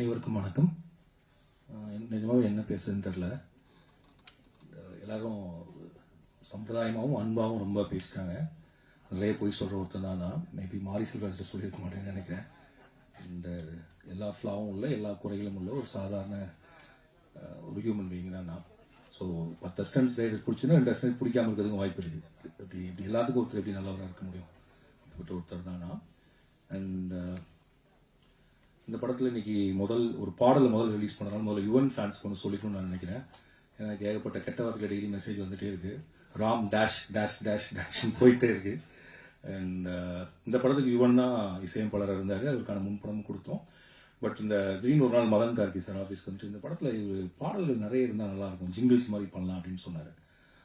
அனைவருக்கும் வணக்கம். அஹ் என்ன பேசுறதுன்னு தெரில எல்லாரும் சம்பிரதாயமாகவும் அன்பாகவும் ரொம்ப பேசிட்டாங்க. நிறைய போய் சொல்கிற ஒருத்தர் தான் நான். மேபி மாரி செல்வராஜ்கிட்ட சொல்லியிருக்க மாட்டேன்னு நினைக்கிறேன். இந்த எல்லா ஃப்ளாவும் உள்ள எல்லா குறைகளும் உள்ள ஒரு சாதாரண ஒரு ஹியூமன் பீயிங் தான் நான். ஸோ பத்து அஸ்டன்ஸ் பிடிச்சுன்னா ரெண்டு அஸ்டன்ஸ் பிடிக்காம இருக்கிறதுக்கு வாய்ப்பு இருக்குது இப்படி இப்படி எல்லாத்துக்கும் ஒருத்தர் எப்படி நல்லவராக இருக்க முடியும்? அப்படிப்பட்ட ஒருத்தர் தான் நான். அண்ட் இந்த படத்தில் இன்னைக்கு முதல் ஒரு பாடல் முதல் ரிலீஸ் பண்ணனால முதல்ல யுவன் ஃபேன்ஸ்க்கு ஒன்று சொல்லிக்கணும்னு நான் நினைக்கிறேன். எனக்கு ஏகப்பட்ட கெட்ட வார்த்தை டெய்லி மெசேஜ் வந்துட்டே இருக்கு. ராம் டேஷ் டேஷ் டேஷ் டேஷ்னு போயிட்டே இருக்கு. அண்ட் uh, இந்த படத்துக்கு யுவன்னா இசையமைப்பாளராக இருந்தார். அதற்கான முன்படமும் கொடுத்தோம். பட் இந்த திடீர்னு ஒரு நாள் மதன் கார்கி சார் ஆஃபீஸ்க்கு வந்துட்டு இந்த படத்தில் பாடல்கள் நிறைய இருந்தால் நல்லாயிருக்கும் ஜிங்கிள்ஸ் மாதிரி பண்ணலாம் அப்படின்னு சொன்னார்.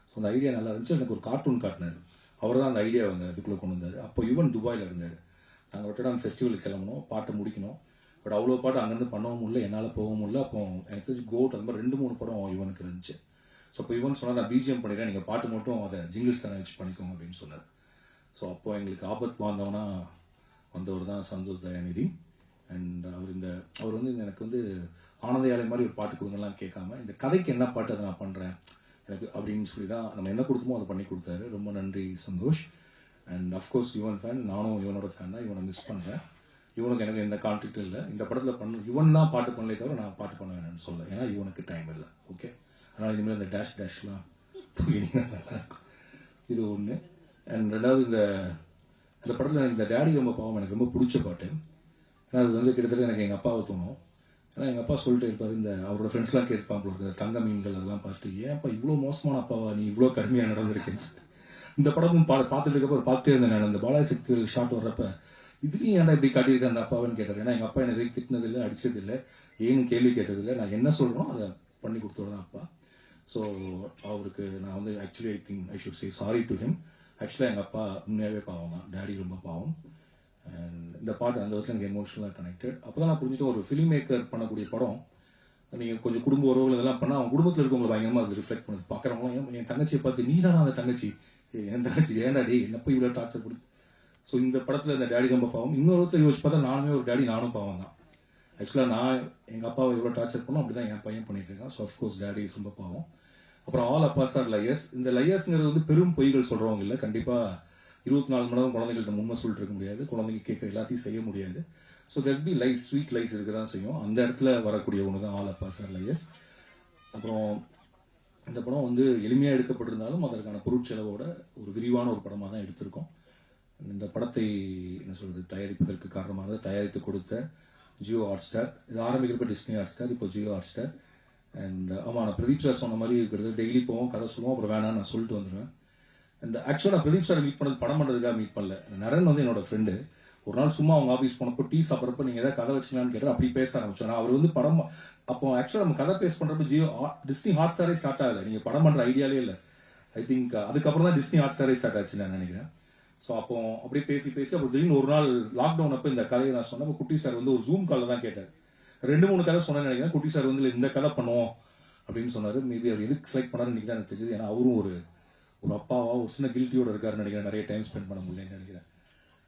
ஸோ அந்த ஐடியா நல்லா இருந்துச்சு. எனக்கு ஒரு கார்ட்டூன் காட்டினார். அவர் தான் அந்த ஐடியா வந்து அதுக்குள்ளே கொண்டு வந்தார். அப்போ யுவன் துபாயில் இருந்தார். நாங்கள் ரொட்டடாம் ஃபெஸ்டிவலுக்கு கிளம்பணும் பாட்டை முடிக்கணும். பட் அவ்வளோ பாட்டு அங்கேருந்து பண்ணவும் முடியல என்னால் போகவும் முடியல. அப்போ எனக்கு தெரிஞ்சு கோட் அந்த மாதிரி ரெண்டு மூணு படம் இவனுக்கு இருந்துச்சு. ஸோ அப்போ இவன் சொன்னால் நான் பிஜிஎம் பண்ணிடுறேன் நீங்கள் பாட்டு மட்டும் அதை ஜிங்கிள்ஸ் தானே வச்சு பண்ணிக்கோங்க அப்படின்னு சொன்னார். ஸோ அப்போ எங்களுக்கு ஆபத் பாந்தவனா வந்தவர் தான் சந்தோஷ் தயாநிதி. அண்ட் அவர் இந்த அவர் வந்து எனக்கு வந்து ஆனந்த யாழை மாதிரி ஒரு பாட்டு கொடுங்கலாம் கேட்காம இந்த கதைக்கு என்ன பாட்டு அதை நான் பண்ணுறேன் எனக்கு அப்படின்னு சொல்லி தான் நம்ம என்ன கொடுத்தோமோ அதை பண்ணி கொடுத்தாரு. ரொம்ப நன்றி Santhosh. And of course Yuvan fan நானும் யுவனோட ஃபேன் தான். இவனை மிஸ் பண்ணுறேன் இவனுக்கு எனக்கு எந்த கான்ட்ராக்டும் இல்லை. இந்த படத்தில் பண்ண இவன் தான் பாட்டு பண்ணலே தவிர நான் பாட்டு பண்ண வேணும்னு சொல்ல. ஏன்னா இவனுக்கு டைம் இல்லை. ஓகே அதனால் இனிமேல் இந்த டேஷ் டேஷ்லாம் தூக்கினீங்கன்னா இது ஒன்று அண்ட் ரெண்டாவது இந்த இந்த படத்தில் எனக்கு இந்த டேடி ரொம்ப பாவம். எனக்கு ரொம்ப பிடிச்ச பாட்டு. ஏன்னா அது வந்து கிட்டத்தட்ட எனக்கு எங்கள் அப்பாவை தோணும். ஏன்னா எங்கள் அப்பா சொல்லிட்டு இருப்பார் இந்த அவரோட ஃப்ரெண்ட்ஸ்லாம் கேட்பாங்க போல இந்த தங்க மீன்கள் அதெல்லாம் பார்த்து ஏன்ப்பா இவ்வளோ மோசமான அப்பாவா? நீ இவ்வளோ கடுமையாக நடந்திருக்கேன்னு சொல்லிட்டு. இந்த படமும் பா பார்த்துட்டு இருக்கப்போ பார்த்துட்டே இருந்தேன் நான் அந்த பாலாசக்தி ஷாட் வர்றப்ப இதுலையும் ஏன்டா இப்படி காட்டியிருக்க அந்த அப்பாவன்னு கேட்டார். ஏன்னா எங்கள் அப்பா என்ன எதுவும் திட்டினதில்லை அடித்ததில்லை ஏன்னு கேள்வி கேட்டதில்லை. நான் என்ன சொல்கிறோம் அதை பண்ணி கொடுத்துருவேன் அப்பா. ஸோ அவருக்கு நான் வந்து actually I think I should say sorry to him ஆக்சுவலாக எங்கள் அப்பா உண்மையாகவே பாவம் தான். டேடி ரொம்ப பாவம். அண்ட் இந்த பாட்டு அந்த விதத்தில் எனக்கு எமோஷனலாக கனெக்டட் அப்போ தான் நான் புரிஞ்சுட்டு ஒரு ஃபிலிம் மேக்கர் பண்ணக்கூடிய படம் நீங்கள் கொஞ்சம் குடும்ப உறவுகள் இதெல்லாம் பண்ணால் அவங்க குடும்பத்தில் இருக்கவங்களை பயங்கரமாக அது ரிஃப்ளெக்ட் பண்ணுது. பார்க்குறவங்க என் தங்கச்சியை பார்த்து நீ தானே அந்த தங்கச்சி? என் தங்கச்சி ஏன்டா டே என்னப்போ இவ்வளோ டார்ச்சர் கொடுக்கு ஸோ இந்த படத்தில் இந்த டேடி ரொம்ப பாவம். இன்னொருத்தர் யோசிச்சு பார்த்தா நானுமே ஒரு டேடி நானும் பாவம் தான். ஆக்சுவலாக நான் எங்கள் அப்பாவை எவ்வளோ டார்ச்சர் பண்ணோம் அப்படி தான் என் பையன் பண்ணிட்டு இருக்கான். ஸோ அஃப்கோர்ஸ் டேடி ரொம்ப பாவம். அப்புறம் ஆல் அப்பாஸ் ஆர் லையர்ஸ் இந்த லையர்ஸ்ங்கிறது வந்து பெரும் பொய்கள் சொல்கிறவங்க இல்லை. கண்டிப்பாக இருபத்தி நாலு மணி நேரம் குழந்தைகள்கிட்ட உண்மை சொல்லிட்டு இருக்க முடியாது. குழந்தைங்க கேட்க எல்லாத்தையும் செய்ய முடியாது. So that be lies sweet lies இருக்க தான் செய்யும். அந்த இடத்துல வரக்கூடிய ஒன்று தான் ஆல் அப்பாஸ் ஆர் லையர்ஸ் அப்புறம் இந்த படம் வந்து எளிமையாக எடுக்கப்பட்டிருந்தாலும் அதற்கான பொருட்செலவோட ஒரு விரிவான ஒரு படமாக தான் எடுத்திருக்கோம். இந்த படத்தை என்ன சொல்றது தயாரிப்பதற்கு காரணமானது தயாரித்து கொடுத்த ஜியோ ஹாட்ஸ்டார் இது ஆரம்பிக்கிறப்ப டிஸ்னி ஹாட்ஸ்டார் இப்போ ஜியோ ஹாட்ஸ்டார் அண்ட் ஆமாம் நான் பிரதீப் சார் சொன்ன மாதிரி கிட்டத்தட்ட டெய்லி போவோம் கதை சொல்லுவோம் அப்புறம் வேணாம் நான் சொல்லிட்டு வந்துடுவேன் அண்ட் ஆக்சுவலாக பிரதீப் சார் மீட் பண்ணது படம் பண்ணுறதுக்காக மீட் பண்ணல. நரன் வந்து என்னோட ஃப்ரெண்டு ஒரு நாள் சும்மா அவங்க ஆஃபீஸ் போனப்போ டீ சாப்பிட்றப்ப நீங்கள் ஏதாவது கதை வச்சுக்கலான்னு கேட்டால் அப்படி பேச ஆரம்பிச்சோம். நான் அவர் வந்து படம் அப்போ ஆக்சுவலாக நம்ம கதை பேஸ் பண்ணுறப்ப ஜியோ டிஸ்னி ஹாட் ஸ்டாரே ஸ்டார்ட் ஆகலை. நீங்கள் படம் பண்ணுற ஐடியாலே இல்லை. ஐ திங்க் அதுக்கப்புறம் தான் டிஸ்னி ஹாட் ஸ்டாரே ஸ்டார்ட் ஆச்சு நான் நினைக்கிறேன். ஸோ அப்போ அப்படியே பேசி பேசி அப்புறம் திடீர்னு ஒரு நாள் லாக்டவுன் அப்போ இந்த கதையை நான் சொன்னேன் அப்போ குட்டி சார் வந்து ஒரு ஜூம் காலில் தான் கேட்டார். ரெண்டு மூணு கதை சொன்னேன்னு நினைக்கிறேன். குட்டி சார் வந்து இந்த கதை பண்ணுவோம். அப்படின்னு சொன்னார். மேபி அவர் எதுக்கு செலக்ட் பண்ணாரு இன்னைக்கு தான் எனக்கு தெரியுது. ஏன்னா அவரும் ஒரு ஒரு அப்பாவா ஒரு சின்ன கில்ட்டியோட இருக்காருன்னு நினைக்கிறேன். நிறைய டைம் ஸ்பெண்ட் பண்ண முடியலன்னு நினைக்கிறேன்.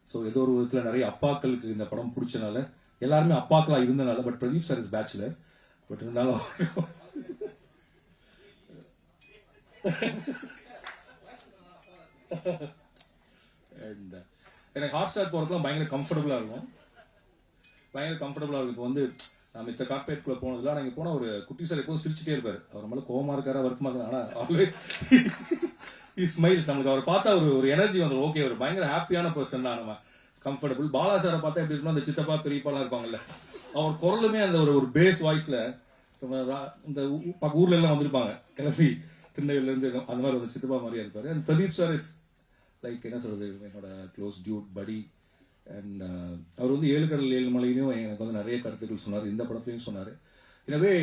ஸோ ஏதோ ஒரு விதத்தில் நிறைய அப்பாக்களுக்கு இந்த படம் பிடிச்சனால எல்லாருமே அப்பாக்களாக இருந்தனால but Pradeep sir is bachelor but இருந்தாலும் And, அண்ட் uh, எனக்கு ஹாட் ஸ்டார் போகிறதுலாம் பயங்கர கம்ஃபர்டபுளாக இருக்கும். பயங்கர கம்ஃபர்டபுளாக இருக்கும். இப்போ வந்து நான் கார்பரேட் குள்ள போனதுல ஆனால் இங்கே போனால் ஒரு குட்டி சார் எப்போதும் சிரிச்சிட்டே இருப்பார். அவர் மேலே கோமா இருக்காரா வருத்தமாக இருக்காரு? ஆனால் ஆல்வேஸ் இஸ் ஸ்மைல்ஸ் நம்மளுக்கு அவர் பார்த்தா ஒரு ஒரு எனர்ஜி வந்துடும் ஓகே ஒரு பயங்கர ஹாப்பியான பர்சன் தான் நம்ம. கம்ஃபர்டபுள் பாலா சாரை பார்த்தா எப்படி இருக்கணும் அந்த சித்தப்பா பெரியப்பாலாம் இருப்பாங்கல்ல. அவர் குரலுமே அந்த ஒரு ஒரு பேஸ் வாய்ஸ்ல இந்த பக்க ஊர்ல எல்லாம் வந்திருப்பாங்க. கிளம்பி திருநெல்வேலில இருந்து அந்த மாதிரி வந்து சித்தப்பா மாதிரியா இருப்பாரு. And Pradeep sir is like என்ன சொல்றது என்னோட க்ளோஸ் டியூட் படி அண்ட் அவர் வந்து ஏழு கடல் ஏழு மலையிலையும் எனக்கு வந்து நிறைய கருத்துக்கள் சொன்னார். இந்த படத்துலையும் சொன்னார். எனவே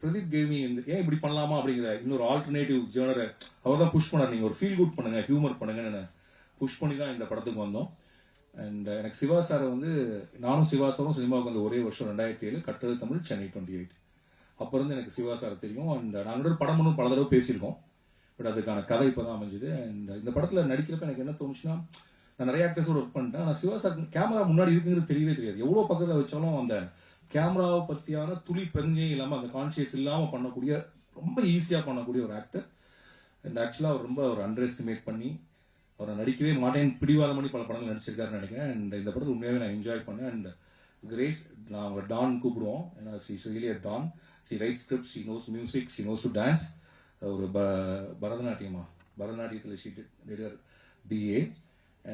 பிரதீப் கேமி இந்த ஏன் இப்படி பண்ணலாமா அப்படிங்கிற இன்னொரு ஆல்டர்னேட்டிவ் ஜேனரை அவர் தான் புஷ் பண்ணார். நீங்கள் ஒரு ஃபீல் குட் பண்ணுங்க ஹியூமர் பண்ணுங்கன்னு புஷ் பண்ணி தான் இந்த படத்துக்கு வந்தோம். அண்ட் uh, எனக்கு சிவா சாரை வந்து நானும் சிவா சாரும் சினிமாவுக்கு வந்து ஒரே வருஷம் ரெண்டாயிரத்தி ஏழு கட்டது தமிழ் சென்னை டுவெண்ட்டி எயிட் அப்போ இருந்து எனக்கு சிவா சார் தெரியும். அண்ட் நாங்கள் ஒரு படம் ஒன்றும் பல தடவை பேசியிருக்கோம். பட் அதுக்கான கதை இப்போ தான் அமைஞ்சுது. அண்ட் இந்த படத்தில் நடிக்கிறப்ப எனக்கு என்ன தோணுச்சுன்னா நான் நிறைய ஆக்டர்ஸோட ஒர்க் பண்ணிட்டேன். ஆனால் சிவா சார் கேமரா முன்னாடி இருக்குங்கிறது தெரியவே தெரியாது. எவ்வளோ பக்கத்தில் வச்சாலும் அந்த கேமராவை பற்றியான துளி பெருஞ்சையும் இல்லாமல் அந்த கான்சியஸ் இல்லாமல் பண்ணக்கூடிய ரொம்ப ஈஸியாக பண்ணக்கூடிய ஒரு ஆக்டர் அண்ட் ஆக்சுவலாக அவர் ரொம்ப ஒரு அண்டர் எஸ்டிமேட் பண்ணி அவரை நடிக்கவே மாட்டேன் பிடிவாத பண்ணி பல படங்கள் நடிச்சிருக்காருன்னு நினைக்கிறேன். அண்ட் இந்த படத்தில் உண்மையாகவே நான் என்ஜாய் பண்ணேன். அண்ட் கிரேஸ் நான் அவங்க டான் கூப்பிடுவோம். ஏன்னா she really don she write script she knows music she knows to dance ஒரு ப பரதநாட்டியமா? பரதநாட்டியத்தில் ஷீட் லிடர் பிஏ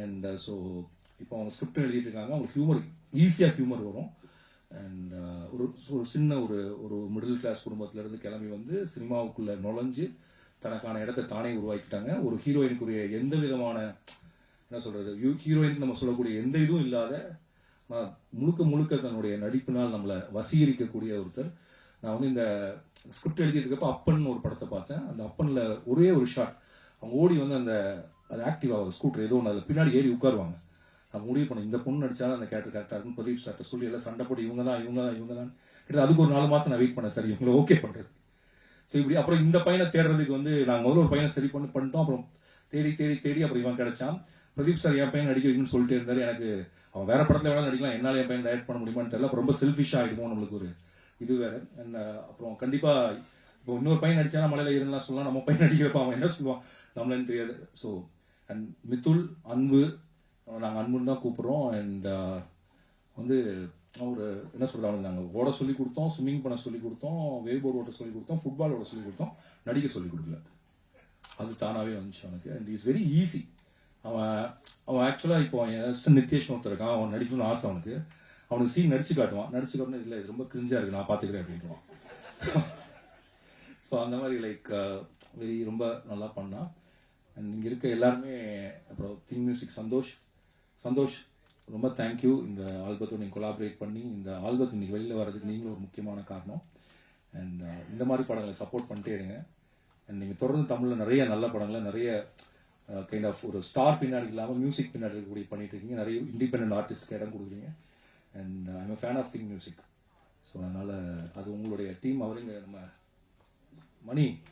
அண்ட் ஸோ uh, இப்போ அவங்க ஸ்கிரிப்ட் எழுதிட்டு இருக்காங்க அவங்க ஹியூமர் ஈஸியாக ஹியூமர் வரும். அண்ட் uh, ஒரு ஒரு சின்ன ஒரு ஒரு மிடில் கிளாஸ் குடும்பத்திலேருந்து கிளம்பி வந்து சினிமாவுக்குள்ளே நுழைஞ்சு தனக்கான இடத்தை தானே உருவாக்கிட்டாங்க. ஒரு ஹீரோயினுக்குரிய எந்த விதமான என்ன சொல்கிறது ஹீரோயினுக்கு நம்ம சொல்லக்கூடிய எந்த இதுவும் இல்லாத முழுக்க முழுக்க தன்னுடைய நடிப்பினால் நம்மளை வசீகரிக்கக்கூடிய ஒருத்தர். நான் வந்து இந்த ஸ்கிரிப்ட் எழுதிட்டு அப்பன் ஒரு படத்தை பார்த்தேன். அந்த அப்பன்ல ஒரே ஒரு ஷாட் அவங்க ஓடி வந்து அந்த அது ஆக்டிவ் ஆகுது ஸ்கூட்டர் ஏதோ ஒன்று அதில் பின்னாடி ஏறி உட்காருவாங்க. நான் முடிவு பண்ண இந்த பொண்ணு நடிச்சாலும் அந்த கேரக்டர் கரெக்டாக இருக்கும் பிரதீப் சார்ட்ட சொல்லி எல்லாம் சண்டை போட்டு இவங்க தான் இவங்க தான் இவங்க தான். கிட்டத்தட்ட அதுக்கு ஒரு நாலு மாசம் நான் வெயிட் பண்ணேன் சரி இவங்களை ஓகே பண்றது. சரி இப்படி அப்புறம் இந்த பையனை தேடுறதுக்கு வந்து நாங்கள் முதல்ல ஒரு பையனை சரி பண்ணி பண்ணிட்டோம். அப்புறம் தேடி தேடி தேடி அப்புறம் இவன் கிடைச்சான். பிரதீப் சார் என் பையன் நடிக்க வைக்கணும்னு சொல்லிட்டு இருந்தார். எனக்கு அவன் வேற படத்துல வேணாலும் நடிக்கலாம். என்னால என் பையன் டயட் பண்ண முடியுமான்னு தெரியல. அப்புறம் ரொம்ப செல்ஃபிஷ் ஆகிடுமோ நம்மளுக்கு ஒரு இது வேற. Uh, அப்புறம் கண்டிப்பா இப்போ இன்னொரு பையன் நடிச்சானா மலையில இருந்தா சொல்லலாம். நம்ம பையன் நடிக்கிறப்ப அவன் என்ன சொல்லுவான்? நம்மளன்னு தெரியாது. ஸோ அண்ட் மித்துல் அன்பு நாங்கள் அன்புன்னு தான் கூப்பிடுறோம். அண்ட் uh, வந்து ஒரு என்ன சொல்றது அவனுக்கு நாங்கள் ஓட சொல்லி கொடுத்தோம் ஸ்விம்மிங் பண்ண சொல்லி கொடுத்தோம் வேவ் போர்டு ஓட்ட சொல்லி கொடுத்தோம் ஃபுட்பால் ஓட சொல்லி கொடுத்தோம். நடிக்க சொல்லி கொடுக்கல. அது தானாவே வந்துச்சு அவனுக்கு. அண்ட் இஸ் வெரி ஈஸி அவன் அவன் ஆக்சுவலாக இப்போ என் assistant நித்யேஷ் ஒருத்தர் இருக்கான். அவன் நடிக்கணும்னு ஆசை அவனுக்கு. அவனுக்கு சீன் நடிச்சு காட்டுவான். நடிச்சு காட்டணும் இல்லை இது ரொம்ப கிரிஞ்சா இருக்கு நான் பாத்துக்கிறேன் அப்படின்றான் ஸோ அந்த மாதிரி லைக் uh, வெரி ரொம்ப நல்லா பண்ணான் அண்ட் இங்கே இருக்க எல்லாருமே அப்புறம் திங் மியூசிக் சந்தோஷ். சந்தோஷ் ரொம்ப தேங்க்யூ இந்த ஆல்பத்தோட நீங்கள் கொலாபரேட் பண்ணி இந்த ஆல்பத்து இன்னைக்கு வெளியில் வர்றதுக்கு நீங்களும் ஒரு முக்கியமான காரணம். அண்ட் uh, இந்த மாதிரி படங்களை சப்போர்ட் பண்ணிட்டே இருங்க. அண்ட் நீங்கள் தொடர்ந்து தமிழில் நிறைய நல்ல படங்களை நிறைய uh, கைண்ட் ஆஃப் ஒரு ஸ்டார் பின்னாடி இல்லாமல் மியூசிக் பின்னாடி இருக்கக்கூடிய பண்ணிட்டு இருக்கீங்க. நிறைய இண்டிபெண்ட் ஆர்டிஸ்ட்க்கு இடம் கொடுக்குறீங்க. And I'm fan of think music so அதனால் அது உங்களுடைய டீம் அவருங்க நம்ம மணி.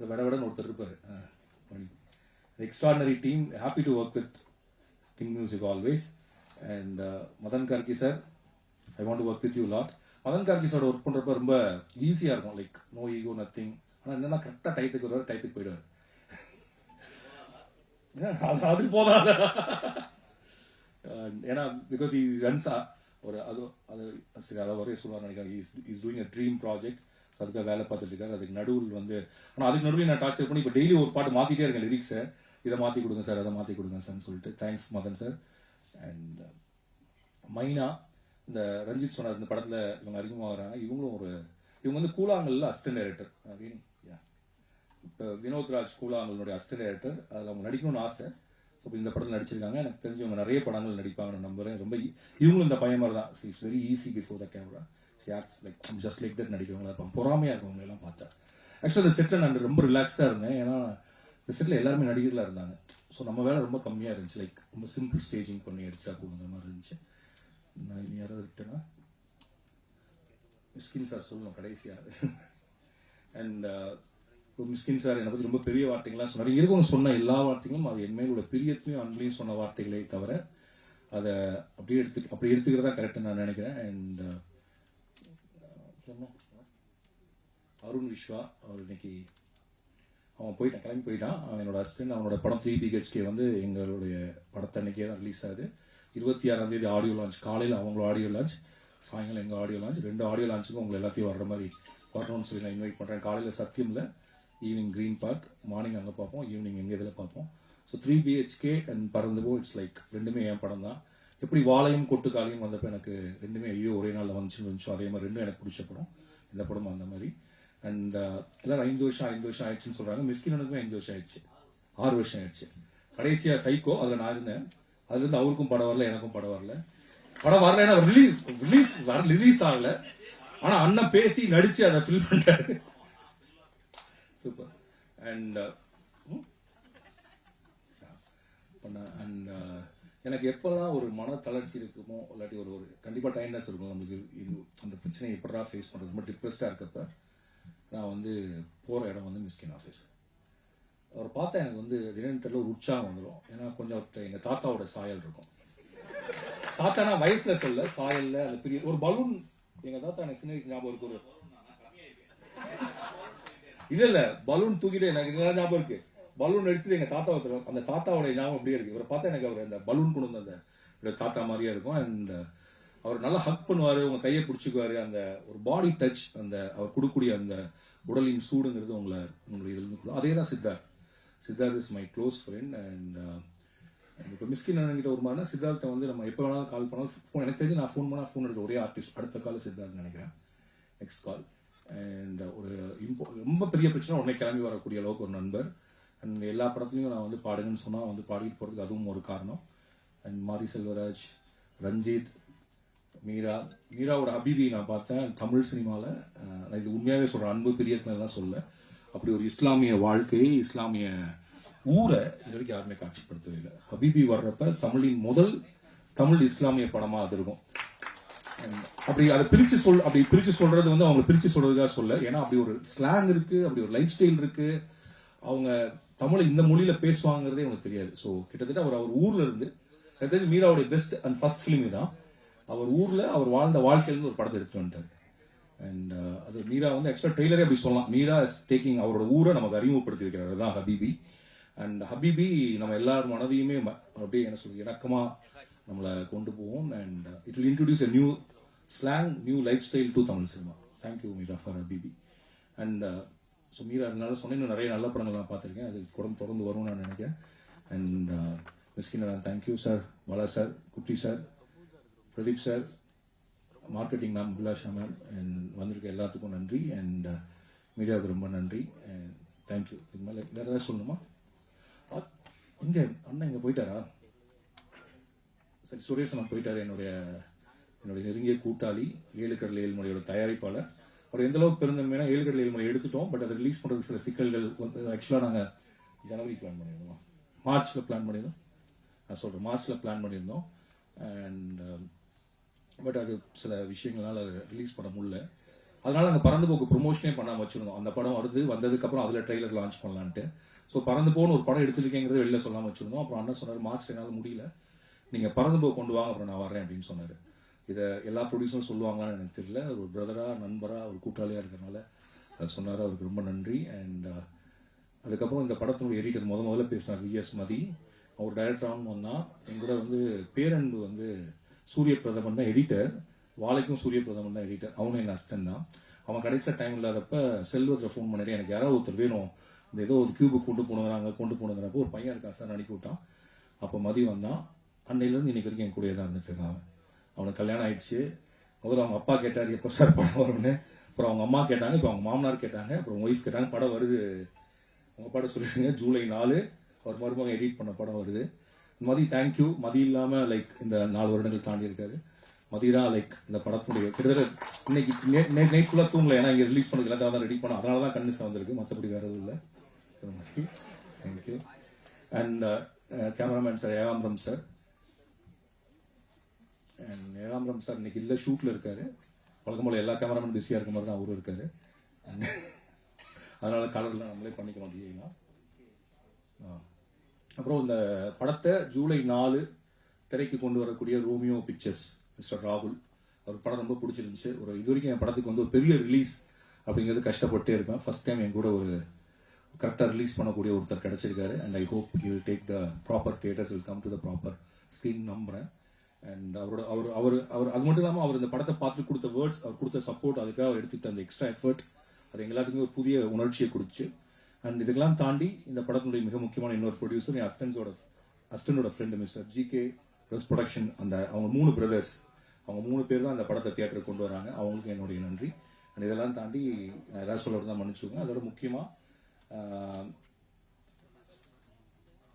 விட விடன்னு ஒருத்தர் இருப்பார். ஆ, Mani. Extraordinary team happy to work with think music always and Madhan Karky sir I want work with you lot Madhan Karky sir work பண்ணுறப்ப ரொம்ப ஈஸியாக இருக்கும். லைக் நோ ஈகோ நத்திங் ஆனால் என்னன்னா கரெக்டாக டயத்துக்கு வருவார் டயத்துக்கு போயிடுவார். அது அது போதாத? ஏன்னா பிகாஸ் ஈ ரன்ஸா ஒரு அது அது சரி அதை வரைய சொல்லுவார் நினைக்கிறேன். Is doing a dream project அதுக்காக வேலை பார்த்துட்டு இருக்காரு. அதுக்கு நடுவில் வந்து ஆனால் அதுக்கு நடுவில் நான் டார்ச்சர் பண்ணி இப்போ டெய்லி ஒரு பாட்டு மாற்றிட்டே இருக்கேன் லிரிக்ஸை இதை மாற்றி கொடுங்க சார் அதை மாற்றி கொடுங்க சார்னு சொல்லிட்டு. தேங்க்ஸ் மதன் சார் அண்ட் மைனா இந்த ரஞ்சித் சொன்னார் இந்த படத்தில் இவங்க அறிமுகமாகறாங்க இவங்களும் ஒரு இவங்க வந்து கூலாங்கல்ல அசிஸ்டன்ட் டைரக்டர் இப்போ வினோத் ராஜ் கூலாங்கலுடைய அசிஸ்டன்ட் டைரக்டர் அதில் அவங்க நடிக்கணும்னு ஆசை. ஸோ இந்த படத்தில் நடிச்சிருக்காங்க. எனக்கு தெரிஞ்சு இவங்க நிறைய படங்கள் நடிப்பாங்கன்னு நம்புறேன். ரொம்ப e-, இவங்களும் இந்த பையன் மாதிரி தான். It's very easy before the camera acts like just like that நடிக்கிறவங்களா இருப்பாங்க. பொறாமையாக இருக்கவங்க எல்லாம் பார்த்தா. ஆக்சுவலாக இந்த செட்டில் நான் ரொம்ப ரிலாக்ஸ்டாக இருந்தேன். ஏன்னா இந்த செட்டில் எல்லாருமே நடிகர்களாக இருந்தாங்க. ஸோ நம்ம வேலை ரொம்ப கம்மியாக இருந்துச்சு. லைக் ரொம்ப சிம்பிள் ஸ்டேஜிங் பண்ணி எடுத்துட்டா போகுங்கிற மாதிரி இருந்துச்சு. நான் இனி யாராவது விட்டேன்னா மிஸ்கின் சார் சொல்லணும் கடைசியாக அண்ட் மிஸ்கின் சார் என்னை பற்றி ரொம்ப பெரிய வார்த்தைகள்லாம் சொன்னார். இருக்கவங்க சொன்ன எல்லா வார்த்தைகளும் அது என் மேலோட பிரியத்திலையும் பிரியத்தையும் அன்பையும் சொன்ன வார்த்தைகளே தவிர அதை அப்படியே எடுத்து அப்படி எடுத்துக்கிறதா கரெக்டாக நான் நினைக்கிறேன். அண்ட் uh, அருண் விஸ்வா அவர் இன்னைக்கு அவன் போயிட்டான் கிளம்பி போயிட்டான் என்னோட ஹஸ்பண்ட் அவனோட படம் த்ரீ பிஹெச்கே வந்து எங்களுடைய படத்தை அன்னைக்கே தான் ரிலீஸ் ஆகுது. இருபத்தி ஆறாம் தேதி ஆடியோ லான்ச் காலையில் அவங்களோட ஆடியோ லான்ச் சாயங்காலம் எங்கள் ஆடியோ லான்ச் ரெண்டு ஆடியோ லான்ச்சுக்கும் உங்களை எல்லாத்தையும் வர்ற மாதிரி வரணும்னு சொல்லி நான் இன்வைட் பண்ணுறேன் காலையில் சத்தியமில் ஈவினிங் க்ரீன் பார்க் மார்னிங் அங்கே பார்ப்போம் ஈவினிங் எங்கள் இதில் பார்ப்போம். So three BHK and Paranthu Po it's like ரெண்டுமே என் படம் தான். எப்படி வாழையும் கொட்டுக்காலையும் வந்தப்போ எனக்கு ரெண்டுமே ஐயோ ஒரே நாளில் வந்துச்சுன்னு இருந்துச்சோ அதே மாதிரி ரெண்டும் எனக்கு பிடிச்ச படம். இந்த படமும் அந்த மாதிரி. அண்ட் uh, எல்லாரும் ஐந்து வருஷம் ஐந்து வருஷம் ஆயிடுச்சுன்னு சொல்கிறாங்க மிஸ்கினுக்குமே ஐந்து வருஷம் ஆயிடுச்சு. ஆறு வருஷம் ஆயிடுச்சு. கடைசியாக சைக்கோ அதில் நான் இருந்தேன். அதுலேருந்து அவருக்கும் படம் வரல எனக்கும் படம் வரல. படம் வரல ஏன்னா ரிலீஸ் ரிலீஸ் வர ரிலீஸ் ஆகல. ஆனா அண்ணன் பேசி நடிச்சு அதை ஃபில் பண்ணிட்டாரு. சூப்பர் அண்ட் பண்ண அண்ட் எனக்கு எப்பெல்லாம் ஒரு மன தளர்ச்சி இருக்குமோ இல்லாட்டி ஒரு ஒரு கண்டிப்பாக டைட்னஸ் இருக்கும் நம்மளுக்கு இது அந்த பிரச்சனையை எப்படா ஃபேஸ் பண்ணுறது ரொம்ப டிப்ரெஸ்டாக இருக்கப்ப நான் வந்து போகிற இடம் வந்து மிஸ்கின் ஆஃபீஸ் அவரை பார்த்தா எனக்கு வந்து தினத்தில் ஒரு உற்சாகம் வந்துடும் ஏன்னா கொஞ்சம் அவர்கிட்ட எங்கள் தாத்தாவோட சாயல் இருக்கும். தாத்தானா வயசுல சொல்ல சாயல்ல அந்த பெரிய ஒரு பலூன் எங்கள் தாத்தா எனக்கு சின்ன வயசு ஞாபகம் இருக்கு ஒரு இல்ல இல்ல. பலூன் தூக்கிட்டு எனக்கு ஞாபகம் இருக்கு. பலூன் எடுத்துட்டு எங்க தாத்தா ஒருத்தர் அந்த தாத்தாவோட ஞாபகம் அப்படியே இருக்கு. இவரை பார்த்தா எனக்கு அவர் அந்த பலூன் கொண்டு வந்த அந்த தாத்தா மாதிரியே இருக்கும். அண்ட் அவர் நல்லா ஹக் பண்ணுவாரு உங்க கையை பிடிச்சிக்குவாரு. அந்த ஒரு பாடி டச் அந்த அவர் கொடுக்கக்கூடிய அந்த உடலின் சூடுங்கிறது உங்களை உங்களுடைய இதுல இருந்து அதே தான் Siddharth. Siddharth is my close friend and இப்போ மிஸ்கின் கிட்ட ஒரு மாதிரி சித்தார்த்தை வந்து நம்ம எப்போ வேணாலும் கால் பண்ணாலும். எனக்கு தெரிஞ்சு நான் ஃபோன் பண்ணால் ஃபோன் எடுக்க ஒரே ஆர்டிஸ்ட் அடுத்த கால் சித்தார்த் நினைக்கிறேன். நெக்ஸ்ட் கால் அண்ட் ஒரு இம்போ ரொம்ப பெரிய பிரச்சனை. உடனே கிளம்பி வரக்கூடிய அளவுக்கு ஒரு நண்பர். அண்ட் எல்லா படத்துலையும் நான் வந்து பாடுங்கன்னு சொன்னால் வந்து பாடிட்டு போகிறதுக்கு அதுவும் ஒரு காரணம். அண்ட் மாரி செல்வராஜ் ரஞ்சித் மீரா. மீராவோட ஹபீபி நான் பார்த்தேன் தமிழ் சினிமாவில் நான் இது உண்மையாகவே சொல்கிறேன் அன்பு பிரியத்தினெல்லாம் சொல்ல. அப்படி ஒரு இஸ்லாமிய வாழ்க்கையை இஸ்லாமிய ஊரை இது வரைக்கும் யாருமே காட்சிப்படுத்தவே இல்லை. ஹபிபி வர்றப்ப தமிழின் முதல் தமிழ் இஸ்லாமிய படமாக அது இருக்கும். அப்படி அதை பிரிச்சு சொல் அப்படி பிரிச்சு சொல்றது வந்து அவங்க பிரிச்சு சொல்றதுக்காக சொல்ல. ஏன்னா அப்படி ஒரு ஸ்லாங் இருக்கு அப்படி ஒரு லைஃப் ஸ்டைல் இருக்கு. அவங்க தமிழை இந்த மொழியில பேசுவாங்கிறதே எனக்கு தெரியாது. ஸோ கிட்டத்தட்ட அவர் அவர் ஊர்ல இருந்து எனக்கு தெரிஞ்சு மீராவுடைய பெஸ்ட் அண்ட் ஃபர்ஸ்ட் ஃபிலிம் தான் அவர் ஊர்ல அவர் வாழ்ந்த வாழ்க்கையிலிருந்து ஒரு படத்தை எடுத்துட்டு வந்துட்டார். அண்ட் uh, அது மீரா வந்து எக்ஸ்ட்ரா ட்ரெய்லரே அப்படி சொல்லலாம். மீரா இஸ் டேக்கிங் அவரோட ஊரை நமக்கு அறிமுகப்படுத்தி இருக்கிறார் தான் ஹபீபி. அண்ட் ஹபீபி நம்ம எல்லார் மனதையுமே அப்படியே என்ன சொல்றது இணக்கமா நம்மளை கொண்டு போவோம் and it will introduce a new slang new lifestyle to Tamil cinema thank you Meera for Habibi and so Meera அதனால சொன்னேன். இன்னும் நிறைய நல்ல படங்கள் நான் பார்த்துருக்கேன். அது குடம் தொடர்ந்து வரும்னு நான் நினைக்கிறேன். And Mysskin thank you sir Bala sir Kutty sir Pradeep sir marketing ma'am Abhilasha ma'am and வந்திருக்க எல்லாத்துக்கும் நன்றி. அண்ட் uh, மீடியாவுக்கு ரொம்ப நன்றி. அண்ட் தேங்க்யூ இது மேலே வேறு ஏதாவது சொல்லணுமா? இங்கே அண்ணன் இங்கே போயிட்டாரா? சரி சுரேசன் போயிட்டார் என்னுடைய என்னுடைய நெருங்கிய கூட்டாளி ஏழுக்கடல் ஏழ்மொழியோட ஏழுமலையோட தயாரிப்பாளர். அவர் எந்த அளவுக்கு பெருந்தன்மைனா ஏழு ஏழ்மொழி எடுத்துட்டோம் பட் அதை ரிலீஸ் பண்ணுறதுக்கு சில சிக்கல்கள் வந்து ஆக்சுவலாக நாங்கள் ஜனவரி பிளான் பண்ணியிருந்தோம். மார்ச்சில் பிளான் பண்ணியிருந்தோம். நான் சொல்கிறேன் மார்ச்சில் பிளான் பண்ணியிருந்தோம். அண்ட் பட் um, அது சில விஷயங்களால் அதை ரிலீஸ் பண்ண முடியல. அதனால நாங்கள் பறந்து போக்கு ப்ரொமோஷனே பண்ணாமல் வச்சிருந்தோம். அந்த படம் வருது வந்ததுக்கப்புறம் அதில் ட்ரெய்லர் லான்ச் பண்ணலான்ட்டு. ஸோ பறந்து போன்னு ஒரு படம் எடுத்துருக்கேங்கிறது வெளில சொல்லாமல் வச்சிருந்தோம். அப்புறம் அண்ணன் சொன்னார் மார்ச் என்னால் முடியல. நீங்கள் பறந்து கொண்டு வாங்க அப்புறம் நான் வரேன் அப்படின்னு சொன்னார். இதை எல்லா ப்ரொடியூசரும் சொல்லுவாங்களான்னு எனக்கு தெரியல. ஒரு பிரதராக நண்பராக ஒரு கூட்டாளியாக இருக்கிறனால அதை அவருக்கு ரொம்ப நன்றி. அண்ட் uh, அதுக்கப்புறம் இந்த படத்தினுடைய எடிட்டர் முத முதல்ல பேசினார் விஎஸ் மதி. அவர் டைரக்டராகவும் வந்தான் என் கூட வந்து பேரன்பு வந்து சூரிய பிரதமன் தான் எடிட்டர் வாழைக்கும் சூரிய பிரதமன் தான் எடிட்டர் அவனும் என் அஸ்டன் தான். அவன் கடைசியில் டைம் இல்லாதப்ப செல்வத்தில் ஃபோன் பண்ணிட்டு எனக்கு யாராவது ஒருத்தர் வேணும். இந்த ஏதோ ஒரு கியூபுக்கு கொண்டு போனுங்கிறாங்க கொண்டு போனுங்கிறப்போ ஒரு பையன் இருக்கான் சார் அனுப்பி விட்டான். அப்போ மதி வந்தான். அன்னையிலேருந்து இன்னைக்கு வரைக்கும் என் கூடயே தான் இருந்துட்டு இருக்கான் அவனுக்கு கல்யாணம் ஆயிடுச்சு. முதல்ல அவங்க அப்பா கேட்டார் எப்போ சார் படம் வரும்னு அப்புறம் அவங்க அம்மா கேட்டாங்க இப்போ அவங்க மாமனார் கேட்டாங்க அப்புறம் ஒய்ஃப் கேட்டாங்க படம் வருது. அவங்க படம் சொல்லிடுங்க ஜூலை நாலு அவர் மருமகன் எடிட் பண்ண படம் வருது. மதி தேங்க்யூ மதி இல்லாமல் லைக் இந்த நாலு வருடங்கள் தாண்டி இருக்காரு. மதி தான் லைக் இந்த படத்துடைய கிட்டத்தட்ட இன்னைக்கு நைட் ஃபுல்லாக தூங்கல. ஏன்னா இங்கே ரிலீஸ் பண்ணதுக்கு எல்லாம் தான் ரெடி பண்ண அதனால தான் கண்டிஷன் வந்திருக்கு மற்றபடி வேறு எதுவும் இல்லை. Thank you and cameraman sir Ekambaram sir and Ekambaram sir இன்னைக்கு இல்லை ஷூட்ல இருக்காரு. வழக்கம் போல எல்லா கேமராமேன் பிஸியா இருக்க மாதிரி தான் அவரும் இருக்காரு. And அதனால கலர்லாம் நம்மளே பண்ணிக்கலாம் டிஐலாம் அப்புறம் இந்த படத்தை ஜூலை நாலு திரைக்கு கொண்டு வரக்கூடிய ரோமியோ பிக்சர்ஸ் மிஸ்டர் ராகுல். அவர் படம் ரொம்ப பிடிச்சிருந்துச்சு. ஒரு இது வரைக்கும் என் படத்துக்கு வந்து ஒரு பெரிய ரிலீஸ் அப்படிங்கிறது கஷ்டப்பட்டே இருப்பேன். ஃபர்ஸ்ட் டைம் என் கூட ஒரு கரெக்டாக ரிலீஸ் பண்ணக்கூடிய ஒருத்தர் கிடைச்சிருக்காரு. And I hope you will take the proper theatres will come to the proper screen நம்புறேன். அண்ட் அவரோட அவர் அவர் அவர் அது மட்டும் இல்லாமல் அவர் இந்த படத்தை பார்த்துட்டு கொடுத்த வேர்ட்ஸ் அவர் கொடுத்த சப்போர்ட் அதுக்காக அவர் எடுத்துக்கிட்ட அந்த எக்ஸ்ட்ரா எஃபர்ட் அது எங்க எல்லாத்துக்குமே ஒரு புதிய உணர்ச்சியை கொடுத்து அண்ட் இதுக்கெல்லாம் தாண்டி இந்த படத்தினுடைய மிக முக்கியமான இன்னொரு ப்ரொடியூசர் என் அஸ்டன்ஸோட அஸ்டனோட ஃப்ரெண்டு மிஸ்டர் ஜி கே ரஸ் ப்ரொடக்ஷன் அந்த அவங்க மூணு பிரதர்ஸ் அவங்க மூணு பேர் தான் அந்த படத்தை தியேட்டருக்கு கொண்டு வராங்க. அவங்களுக்கு என்னுடைய நன்றி. அண்ட் இதெல்லாம் தாண்டி நான் ஏதாவது தான் மன்னிச்சுக்கோங்க அதோட முக்கியமாக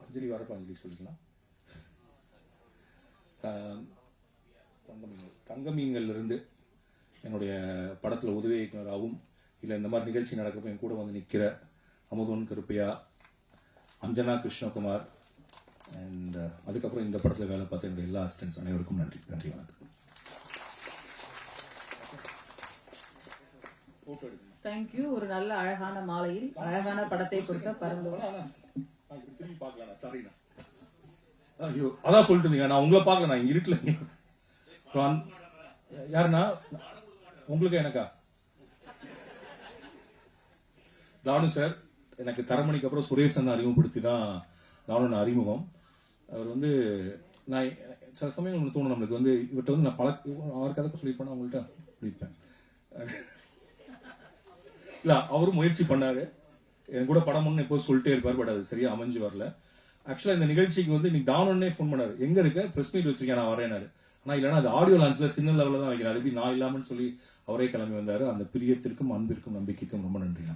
அஞ்சலி வரப்ப அஞ்சலி சொல்லிக்கலாம். த- இருந்து என்னுடைய படத்துல உதவி இயக்குனராகவும் இல்லை இந்த மாதிரி நிகழ்ச்சி நடக்கிறப்ப என் கூட வந்து நிற்கிற அமுதன் கருப்பையா அஞ்சனா கிருஷ்ணகுமார் அண்ட் அதுக்கப்புறம் இந்த படத்துல வேலை பார்த்த என்னுடைய எல்லா அசிஸ்டன்ஸ் அனைவருக்கும் நன்றி. நன்றி வணக்கம். தேங்க்யூ ஒரு நல்ல அழகான மாலையில் அழகான படத்தை கொடுத்த பறந்து சாரிண்ணா ஐயோ அதான் சொல்லிட்டு இருந்தீங்க. நான் உங்களை பார்க்கல நான் இங்க இருக்கல யாருன்னா? உங்களுக்கு எனக்கா? தானு சார் எனக்கு தரமணிக்கு அப்புறம் சுரேசன் அறிமுகப்படுத்தி தான் தானு அறிமுகம். அவர் வந்து நான் சில சமயம் ஒன்று தோணும் நம்மளுக்கு வந்து இவர்கிட்ட வந்து நான் பல அவர் கதை சொல்லியிருப்பேன் அவங்கள்ட்ட பிடிப்பேன் இல்லை அவரும் முயற்சி பண்ணாரு. என் கூட படம் ஒன்று எப்போ சொல்லிட்டே இருப்பார் பட் அது சரியா அமைஞ்சு வரல. ஆக்சுவலா இந்த நிகழ்ச்சிக்கு வந்து இன்னைக்கு தானே ஃபோன் பண்ணாரு. எங்க இருக்க? ப்ரெஸ் மீட் வச்சிருக்கேன் நான் வரேனாரு ஆனா இல்லைனா அது ஆடியோ லான்ச்ல சின்ன லெவலில் தான் வைக்கிறார். அது எப்படி நான் இல்லாமன்னு சொல்லி அவரே கிளம்பி வந்தாரு. அந்த பிரியத்திற்கும் அன்பிற்கும் நம்பிக்கைக்கும் ரொம்ப நன்றிண்ணா.